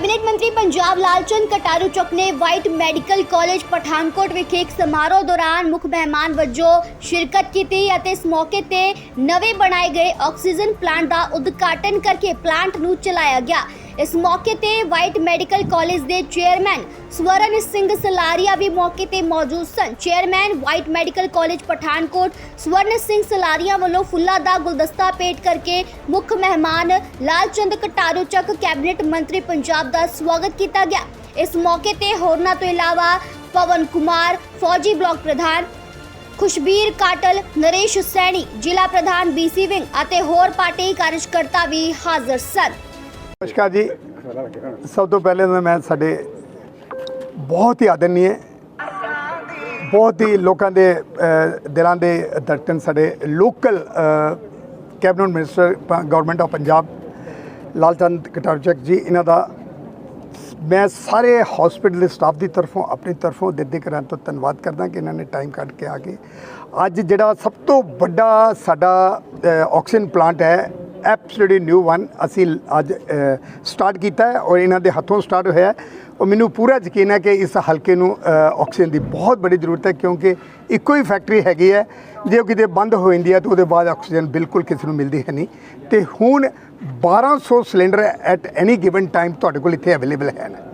Cabinet ਮੰਤਰੀ ਪੰਜਾਬ ਲਾਲਚੰਦ ਕਟਾਰੂ ਚੁੱਕ ਨੇ ਵਾਈਟ ਮੈਡੀਕਲ ਕਾਲਜ ਪਠਾਨਕੋਟ ਵਿਖੇ ਇੱਕ ਸਮਾਰੋਹ ਦੌਰਾਨ ਮੁੱਖ ਮਹਿਮਾਨ ਵਜੋਂ ਸ਼ਿਰਕਤ ਕੀਤੀ ਅਤੇ ਇਸ ਮੌਕੇ ਤੇ ਨਵੇਂ ਬਣਾਏ ਗਏ ਆਕਸੀਜਨ ਪਲਾਂਟ ਦਾ ਉਦਘਾਟਨ ਕਰਕੇ ਪਲਾਂਟ ਨੂੰ ਚਲਾਇਆ ਗਿਆ। ਇਸ ਮੌਕੇ ਤੇ ਵਾਈਟ ਮੈਡੀਕਲ ਕਾਲਜ ਦੇ ਚੇਅਰਮੈਨ ਸਵਰਨ ਸਿੰਘ ਸਲਾਰੀਆ ਵੀ ਮੌਕੇ ਤੇ ਮੌਜੂਦ ਸਨ। Chairman White Medical College Pathankot Swaran Singh Salaria ਵੱਲੋਂ ਫੁੱਲਾਂ ਦਾ ਗੁਲਦਸਤਾ ਭੇਟ ਕਰਕੇ ਮੁੱਖ ਮਹਿਮਾਨ ਲਾਲਚੰਦ ਕਟਾਰੂ ਚੱਕ ਕੈਬਨਿਟ ਮੰਤਰੀ ਪੰਜਾਬ ਦਾ ਸਵਾਗਤ ਕੀਤਾ ਗਿਆ। ਇਸ ਮੌਕੇ ਤੇ ਹੋਰਨਾਂ ਤੋਂ ਇਲਾਵਾ ਪਵਨ ਕੁਮਾਰ, ਫੌਜੀ ਬਲਾਕ ਪ੍ਰਧਾਨ ਖੁਸ਼ਬੀਰ ਕਾਟਲ, ਨਰੇਸ਼ ਸੈਣੀ, ਜ਼ਿਲ੍ਹਾ ਪ੍ਰਧਾਨ ਬੀਸੀ ਵਿੰਗ ਅਤੇ ਹੋਰ ਪਾਰਟੀ ਕਾਰਜਕਰਤਾ ਵੀ ਹਾਜ਼ਰ ਸਨ। ਨਮਸਕਾਰ ਜੀ। ਸਭ ਤੋਂ ਪਹਿਲੇ ਤਾਂ ਮੈਂ ਸਾਡੇ ਬਹੁਤ ਹੀ ਆਦਰਨੀय ਬਹੁਤ ਹੀ ਲੋਕਾਂ ਦੇ ਦਿਲਾਂ ਦੇ ਧੜਕਣ ਸਾਡੇ local cabinet minister government of Punjab, Lalchand Kataruchak ji, ਇਹਨਾਂ ਦਾ ਮੈਂ ਸਾਰੇ ਹਸਪੀਟਲ ਦੇ ਸਟਾਫ ਦੀ ਤਰਫੋਂ, ਆਪਣੀ ਤਰਫੋਂ ਦਿਲ ਦੇ ਕਰਾਂ ਤੋਂ ਧੰਨਵਾਦ ਕਰਦਾ ਕਿ ਇਹਨਾਂ ਨੇ ਟਾਈਮ ਕੱਢ ਕੇ ਆ ਕੇ। ਅੱਜ ਜਿਹੜਾ ਸਭ ਤੋਂ ਵੱਡਾ ਸਾਡਾ ਆਕਸੀਜਨ ਪਲਾਂਟ ਹੈ ਐਬਸੋਲੂਟਲੀ ਨਿਊ ਵਨ ਅਸੀਂ ਅੱਜ ਸਟਾਰਟ ਕੀਤਾ ਹੈ ਔਰ ਇਹਨਾਂ ਦੇ ਹੱਥੋਂ ਸਟਾਰਟ ਹੋਇਆ ਹੈ। ਔਰ ਮੈਨੂੰ ਪੂਰਾ ਯਕੀਨ ਹੈ ਕਿ ਇਸ ਹਲਕੇ ਨੂੰ ਆਕਸੀਜਨ ਦੀ ਬਹੁਤ ਬੜੀ ਜ਼ਰੂਰਤ ਹੈ ਕਿਉਂਕਿ ਇੱਕੋ ਹੀ ਫੈਕਟਰੀ ਹੈਗੀ ਹੈ। ਜੇ ਉਹ ਕਿਤੇ ਬੰਦ ਹੋ ਜਾਂਦੀ ਹੈ ਤਾਂ ਉਹਦੇ ਬਾਅਦ ਆਕਸੀਜਨ ਬਿਲਕੁਲ ਕਿਸੇ ਨੂੰ ਮਿਲਦੀ ਹੈ ਨਹੀਂ। ਤੇ ਹੁਣ 1200 cylinder at any given time ਤੁਹਾਡੇ ਕੋਲ ਇੱਥੇ ਅਵੇਲੇਬਲ ਹੈ ਨਾ।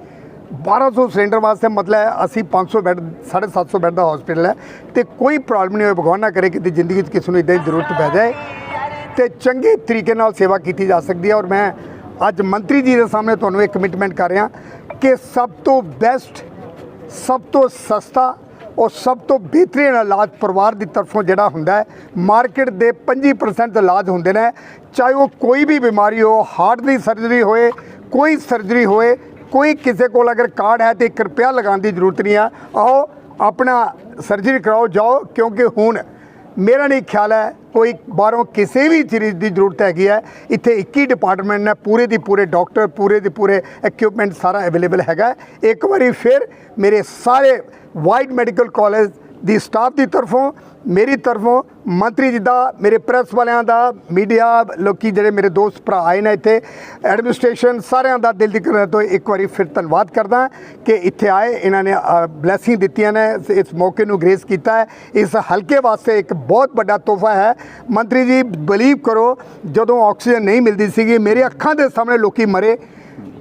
1200 ਸਿਲੰਡਰ ਵਾਸਤੇ ਮਤਲਬ ਹੈ ਅਸੀਂ 500 ਬੈੱਡ 750 ਬੈੱਡ ਦਾ ਹਸਪੀਟਲ ਹੈ। ਤੇ ਕੋਈ ਪ੍ਰੋਬਲਮ ਨਹੀਂ ਹੋਏ, ਭਗਵਾਨ ਨਾ ਕਰੇ ਕਿ ਜ਼ਿੰਦਗੀ 'ਚ ਕਿਸੇ ਨੂੰ ਇਦਾਂ ਦੀ ਜ਼ਰੂਰਤ ਪੈ ਜਾਏ। ਤੇ ਚੰਗੇ ਤਰੀਕੇ ਨਾਲ ਸੇਵਾ ਕੀਤੀ ਜਾ ਸਕਦੀ ਹੈ ਔਰ ਮੈਂ ਅੱਜ ਮੰਤਰੀ ਜੀ ਦੇ ਸਾਹਮਣੇ ਤੁਹਾਨੂੰ ਇਹ ਕਮਿਟਮੈਂਟ ਕਰ ਰਿਹਾ ਕਿ ਸਭ ਤੋਂ ਬੈਸਟ ਸਭ ਤੋਂ ਸਸਤਾ ਔਰ ਸਭ ਤੋਂ ਬਿਹਤਰੀਨ ਇਲਾਜ ਪਰਿਵਾਰ ਦੀ ਤਰਫੋਂ ਜਿਹੜਾ ਹੁੰਦਾ ਹੈ ਮਾਰਕੀਟ ਦੇ 25% ਇਲਾਜ ਹੁੰਦੇ ਨੇ। ਚਾਹੇ ਉਹ ਕੋਈ ਵੀ ਬਿਮਾਰੀ ਹੋ ਹਾਰਟ ਦੀ ਸਰਜਰੀ ਹੋਏ, ਕੋਈ ਸਰਜਰੀ ਹੋਏ, ਕੋਈ ਕਿਸੇ ਕੋਲ ਅਗਰ ਕਾਰਡ ਹੈ ਤੇ 1 ਰੁਪਿਆ ਲਗਾਉਣ ਦੀ ਜ਼ਰੂਰਤ ਨਹੀਂ ਆ, ਆਓ ਆਪਣਾ ਸਰਜਰੀ ਕਰਾਓ, ਜਾਓ, ਕਿਉਂਕਿ ਹੁਣ ਮੇਰਾ ਨਹੀਂ ਖਿਆਲ ਹੈ ਕੋਈ ਬਾਹਰੋਂ ਕਿਸੇ ਵੀ ਚੀਜ਼ ਦੀ ਜ਼ਰੂਰਤ ਹੈਗੀ ਹੈ। ਇੱਥੇ ਇੱਕ ਹੀ ਡਿਪਾਰਟਮੈਂਟ ਨੇ, ਪੂਰੇ ਦੀ ਪੂਰੇ ਡਾਕਟਰ ਪੂਰੇ ਦੇ ਪੂਰੇ ਇਕਵਿਪਮੈਂਟ ਸਾਰਾ ਅਵੇਲੇਬਲ ਹੈਗਾ। ਇੱਕ ਵਾਰੀ ਫਿਰ ਮੇਰੇ ਸਾਰੇ ਵਾਈਡ ਮੈਡੀਕਲ ਕਾਲਜ ਦੀ ਸਟਾਫ ਦੀ ਤਰਫੋਂ, ਮੇਰੀ ਤਰਫੋਂ ਮੰਤਰੀ ਜੀ ਦਾ, ਮੇਰੇ ਪ੍ਰੈਸ ਵਾਲਿਆਂ ਦਾ, ਮੀਡੀਆ ਲੋਕੀ ਜਿਹੜੇ ਮੇਰੇ ਦੋਸਤ ਭਰਾ ਆਏ ਨੇ ਇੱਥੇ, ਐਡਮਿਨਿਸਟ੍ਰੇਸ਼ਨ ਸਾਰਿਆਂ ਦਾ ਦਿਲ ਦੀ ਕਰਨ ਤੋਂ ਇੱਕ ਵਾਰੀ ਫਿਰ ਧੰਨਵਾਦ ਕਰਦਾ ਕਿ ਇੱਥੇ ਆਏ, ਇਹਨਾਂ ਨੇ ਬਲੇਸਿੰਗ ਦਿੱਤੀਆਂ ਨੇ, ਇਸ- ਮੌਕੇ ਨੂੰ ਗ੍ਰੇਸ ਕੀਤਾ ਹੈ। ਇਸ ਹਲਕੇ ਵਾਸਤੇ ਇੱਕ ਬਹੁਤ ਵੱਡਾ ਤੋਹਫਾ ਹੈ। ਮੰਤਰੀ ਜੀ ਬਲੀਵ ਕਰੋ, ਜਦੋਂ ਆਕਸੀਜਨ ਨਹੀਂ ਮਿਲਦੀ ਸੀਗੀ, ਮੇਰੇ ਅੱਖਾਂ ਦੇ ਸਾਹਮਣੇ ਲੋਕੀ ਮਰੇ,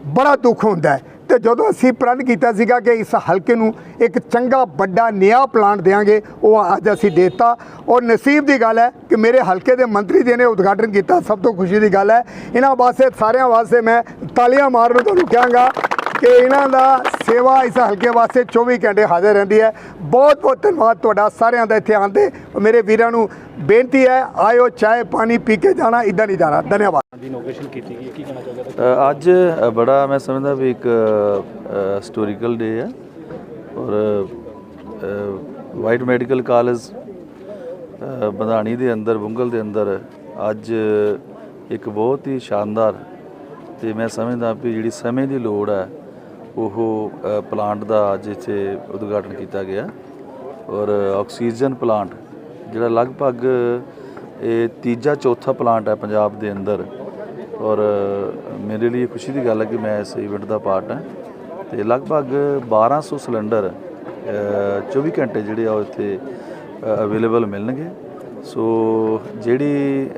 ਬੜਾ ਦੁੱਖ ਹੁੰਦਾ ਹੈ। ਤੇ ਜਦੋਂ ਅਸੀਂ ਪ੍ਰਣ ਕੀਤਾ ਸੀਗਾ ਕਿ ਇਸ ਹਲਕੇ ਨੂੰ ਇੱਕ ਚੰਗਾ ਵੱਡਾ ਨਿਆ ਪਲਾਂਟ ਦੇਵਾਂਗੇ ਉਹ ਅੱਜ ਅਸੀਂ ਦੇਤਾ। ਔਰ ਨਸੀਬ ਦੀ ਗੱਲ ਹੈ ਕਿ ਮੇਰੇ ਹਲਕੇ ਦੇ ਮੰਤਰੀ ਜੀ ਨੇ ਉਦਘਾਟਨ ਕੀਤਾ। ਸਭ ਤੋਂ ਖੁਸ਼ੀ ਦੀ ਗੱਲ ਹੈ। ਇਹਨਾਂ ਵਾਸਤੇ, ਸਾਰਿਆਂ ਵਾਸਤੇ ਮੈਂ ਤਾਲੀਆਂ ਮਾਰਨ ਨੂੰ ਤੁਹਾਨੂੰ ਕਹਾਂਗਾ ਕਿ ਇਹਨਾਂ ਦਾ ਸੇਵਾ ਇਸ ਹਲਕੇ ਵਾਸਤੇ 24 ਘੰਟੇ ਹਾਜ਼ਰ ਰਹਿੰਦੀ ਹੈ। ਬਹੁਤ ਬਹੁਤ ਧੰਨਵਾਦ ਤੁਹਾਡਾ ਸਾਰਿਆਂ ਦਾ ਇੱਥੇ ਆਉਂਦੇ ਮੇਰੇ ਵੀਰਾਂ ਨੂੰ ਬੇਨਤੀ ਹੈ ਆਇਓ ਚਾਹ ਪਾਣੀ ਪੀ ਕੇ ਜਾਣਾ ਇਦਾਂ ਨਹੀਂ ਜਾਣਾ। ਧੰਨਵਾਦ। ਦੀ ਇਨੋਗ੍ਰੇਸ਼ਨ ਕੀਤੀ ਗਈ ਹੈ ਕੀ ਕਹਿਣਾ ਚਾਹੋਗੇ? ਅ, ਅੱਜ ਬੜਾ ਮੈਂ ਸਮਝਦਾ ਵੀ ਇੱਕ ਹਿਸਟੋਰੀਕਲ ਡੇ ਹੈ। ਔਰ ਵਾਈਟ ਮੈਡੀਕਲ ਕਾਲਜ ਬੰਧਾਣੀ ਦੇ ਅੰਦਰ ਬੁੰਗਲ ਦੇ ਅੰਦਰ ਅੱਜ ਇੱਕ ਬਹੁਤ ਹੀ ਸ਼ਾਨਦਾਰ ਤੇ ਮੈਂ ਸਮਝਦਾ ਵੀ ਜਿਹੜੀ ਸਮੇਂ ਦੀ ਲੋੜ ਹੈ ਉਹ ਪਲਾਂਟ ਦਾ ਅੱਜ ਇੱਥੇ ਉਦਘਾਟਨ ਕੀਤਾ ਗਿਆ ਔਰ ਆਕਸੀਜਨ ਪਲਾਂਟ ਜਿਹੜਾ ਲਗਭਗ ਇਹ ਤੀਜਾ ਚੌਥਾ ਪਲਾਂਟ ਹੈ ਪੰਜਾਬ ਦੇ ਅੰਦਰ ਔਰ ਮੇਰੇ ਲਈ ਖੁਸ਼ੀ ਦੀ ਗੱਲ ਹੈ ਕਿ ਮੈਂ ਇਸ ਇਵੈਂਟ ਦਾ ਪਾਰਟ ਹਾਂ ਤੇ ਲਗਭਗ 1200 ਸਿਲੰਡਰ ਅ, 24 ਘੰਟੇ ਜਿਹੜੇ ਆ ਉਹ ਇੱਥੇ ਅਵੇਲੇਬਲ ਮਿਲਣਗੇ। ਸੋ ਜਿਹੜੀ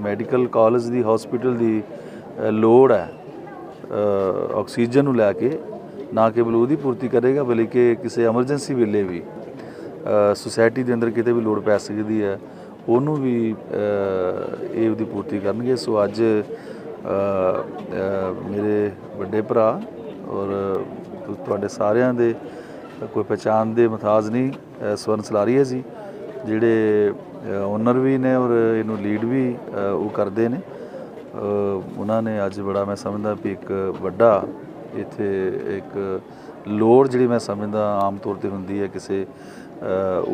ਮੈਡੀਕਲ ਕਾਲਜ ਦੀ ਹਸਪੀਟਲ ਦੀ ਲੋੜ ਹੈ ਆਕਸੀਜਨ ਨੂੰ ਲੈ ਕੇ ਨਾ ਕੇਵਲ ਉਹਦੀ ਪੂਰਤੀ ਕਰੇਗਾ ਬਲਕਿ ਕਿਸੇ ਐਮਰਜੈਂਸੀ ਵੇਲੇ ਵੀ ਸੁਸਾਇਟੀ ਦੇ ਅੰਦਰ ਕਿਤੇ ਵੀ ਲੋੜ ਪੈ ਸਕਦੀ ਹੈ ਉਹਨੂੰ ਵੀ ਇਹ ਉਹਦੀ ਪੂਰਤੀ ਕਰਨਗੇ। ਸੋ ਅੱਜ ਮੇਰੇ ਵੱਡੇ ਭਰਾ ਔਰ ਤੁਹਾਡੇ ਸਾਰਿਆਂ ਦੇ ਕੋਈ ਪਛਾਣ ਦੇ ਮਥਾਜ ਨਹੀਂ ਅ, ਸਵਰਨ ਸਲਾਰੀਆ ਜੀ ਜਿਹੜੇ ਓਨਰ ਵੀ ਨੇ ਔਰ ਇਹਨੂੰ ਲੀਡ ਵੀ ਉਹ ਕਰਦੇ ਨੇ। ਉਹਨਾਂ ਨੇ ਅੱਜ ਬੜਾ ਮੈਂ ਸਮਝਦਾ ਵੀ ਇੱਕ ਵੱਡਾ ਇੱਥੇ ਇੱਕ ਲੋੜ ਜਿਹੜੀ ਮੈਂ ਸਮਝਦਾ ਆਮ ਤੌਰ ਤੇ ਹੁੰਦੀ ਹੈ ਕਿਸੇ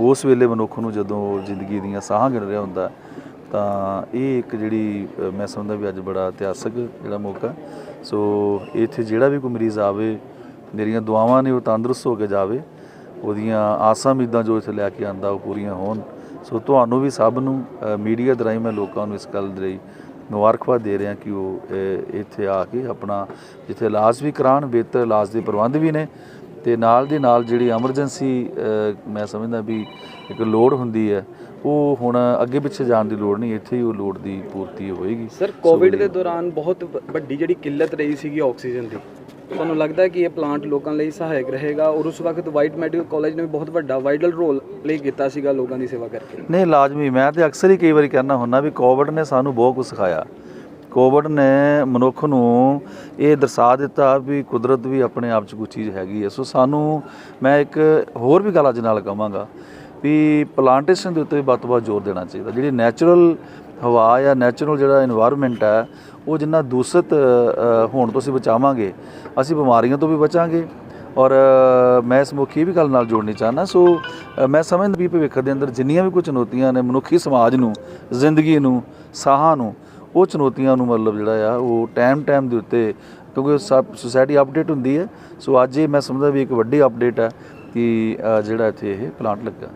ਉਸ ਵੇਲੇ ਮਨੁੱਖ ਨੂੰ ਜਦੋਂ ਜ਼ਿੰਦਗੀ ਦੀਆਂ ਸਾਹਾਂ ਗਿਣ ਰਿਹਾ ਹੁੰਦਾ, ਤਾਂ ਇਹ ਇੱਕ ਜਿਹੜੀ ਮੈਂ ਸਮਝਦਾ ਵੀ ਅੱਜ ਬੜਾ ਇਤਿਹਾਸਕ ਜਿਹੜਾ ਮੌਕਾ ਸੋ ਇੱਥੇ ਜਿਹੜਾ ਵੀ ਕੋਈ ਮਰੀਜ਼ ਆਵੇ, ਮੇਰੀਆਂ ਦੁਆਵਾਂ ਨੇ ਉਹ ਤੰਦਰੁਸਤ ਹੋ ਕੇ ਜਾਵੇ, ਉਹਦੀਆਂ ਆਸਾਂ ਉਮੀਦਾਂ ਜੋ ਇੱਥੇ ਲੈ ਕੇ ਆਂਦਾ ਉਹ ਪੂਰੀਆਂ ਹੋਣ। ਸੋ ਤੁਹਾਨੂੰ ਵੀ ਸਭ ਨੂੰ ਮੀਡੀਆ ਦਰਾਈ ਮੈਂ ਲੋਕਾਂ ਨੂੰ ਇਸ ਗੱਲ ਦੇ ਲਈ ਮੁਬਾਰਕਬਾਦ ਦੇ ਰਹੇ ਕਿ ਉਹ ਇੱਥੇ ਆ ਕੇ ਆਪਣਾ ਜਿੱਥੇ ਇਲਾਜ ਵੀ ਕਰਾਉਣ ਬਿਹਤਰ ਇਲਾਜ ਦੇ ਪ੍ਰਬੰਧ ਵੀ ਨੇ ਤੇ ਨਾਲ ਦੀ ਨਾਲ ਜਿਹੜੀ ਐਮਰਜੈਂਸੀ ਮੈਂ ਸਮਝਦਾ ਵੀ ਇੱਕ ਲੋੜ ਹੁੰਦੀ ਹੈ ਉਹ ਹੁਣ ਅੱਗੇ ਪਿੱਛੇ ਜਾਣ ਦੀ ਲੋੜ ਨਹੀਂ ਇੱਥੇ ਹੀ ਉਹ ਲੋੜ ਦੀ ਪੂਰਤੀ ਹੋਏਗੀ। ਸਰ ਕੋਵਿਡ ਦੇ ਦੌਰਾਨ ਬਹੁਤ ਵੱਡੀ ਜਿਹੜੀ ਕਿੱਲਤ ਰਹੀ ਸੀਗੀ ਆਕਸੀਜਨ ਦੀ। ਤੁਹਾਨੂੰ ਲੱਗਦਾ ਕਿ ਇਹ ਪਲਾਂਟ ਲੋਕਾਂ ਲਈ ਸਹਾਇਕ ਰਹੇਗਾ ਔਰ ਉਸ ਵਕਤ ਵਾਈਟ ਮੈਡੀਕਲ ਕਾਲਜ ਨੇ ਵੀ ਬਹੁਤ ਵੱਡਾ ਵਾਈਟਲ ਰੋਲ ਪਲੇ ਕੀਤਾ ਸੀਗਾ ਲੋਕਾਂ ਦੀ ਸੇਵਾ ਕਰਕੇ। ਨਹੀਂ, ਲਾਜ਼ਮੀ, ਮੈਂ ਤੇ ਅਕਸਰ ਹੀ ਕਈ ਵਾਰੀ ਕਹਿਣਾ ਹੁੰਦਾ ਵੀ ਕੋਵਿਡ ਨੇ ਸਾਨੂੰ ਬਹੁਤ ਕੁਝ ਸਿਖਾਇਆ। ਕੋਵਿਡ ਨੇ ਮਨੁੱਖ ਨੂੰ ਇਹ ਦਰਸਾ ਦਿੱਤਾ ਵੀ ਕੁਦਰਤ ਵੀ ਆਪਣੇ ਆਪ 'ਚ ਕੋਈ ਚੀਜ਼ ਹੈਗੀ ਹੈ। ਸੋ ਸਾਨੂੰ, ਮੈਂ ਇੱਕ ਹੋਰ ਵੀ ਗੱਲ ਅੱਜ ਨਾਲ ਕਹਾਂਗਾ ਵੀ ਪਲਾਂਟੇਸ਼ਨ ਦੇ ਉੱਤੇ ਵੱਧ ਤੋਂ ਵੱਧ ਜ਼ੋਰ ਦੇਣਾ ਚਾਹੀਦਾ। ਜਿਹੜੀ ਨੈਚੁਰਲ ਹਵਾ ਜਾਂ ਨੈਚੁਰਲ ਜਿਹੜਾ এনवायरमेंट ਹੈ, ਉਹ ਜਿੰਨਾ ਦੂਸ਼ਿਤ ਹੋਣ ਤੋਂ ਅਸੀਂ ਬਚਾਵਾਂਗੇ, ਅਸੀਂ ਬਿਮਾਰੀਆਂ ਤੋਂ ਵੀ ਬਚਾਂਗੇ। ਔਰ ਮੈਂ ਇਸ ਮੁਖੀ ਵੀ ਗੱਲ ਨਾਲ ਜੋੜਨੀ ਚਾਹਨਾ ਸੋ ਮੈਂ ਸਮਝਦਾ ਵੀ ਭਵਿੱਖ ਦੇ ਅੰਦਰ ਜਿੰਨੀਆਂ ਵੀ ਕੋਈ ਚੁਣੌਤੀਆਂ ਨੇ ਮਨੁੱਖੀ ਸਮਾਜ ਨੂੰ, ਜ਼ਿੰਦਗੀ ਨੂੰ, ਸਾਹਾਂ ਨੂੰ, ਉਹ ਚੁਣੌਤੀਆਂ ਨੂੰ ਮਤਲਬ ਜਿਹੜਾ ਆ, ਉਹ ਟਾਈਮ ਟਾਈਮ ਦੇ ਉੱਤੇ, ਕਿਉਂਕਿ ਸੋਸਾਇਟੀ ਅਪਡੇਟ ਹੁੰਦੀ ਹੈ। ਸੋ ਅੱਜ ਇਹ ਮੈਂ ਸਮਝਦਾ ਵੀ ਇੱਕ ਵੱਡੀ ਅਪਡੇਟ ਹੈ ਕਿ ਜਿਹੜਾ ਇੱਥੇ ਇਹ ਪਲਾਂਟ ਲੱਗਾ।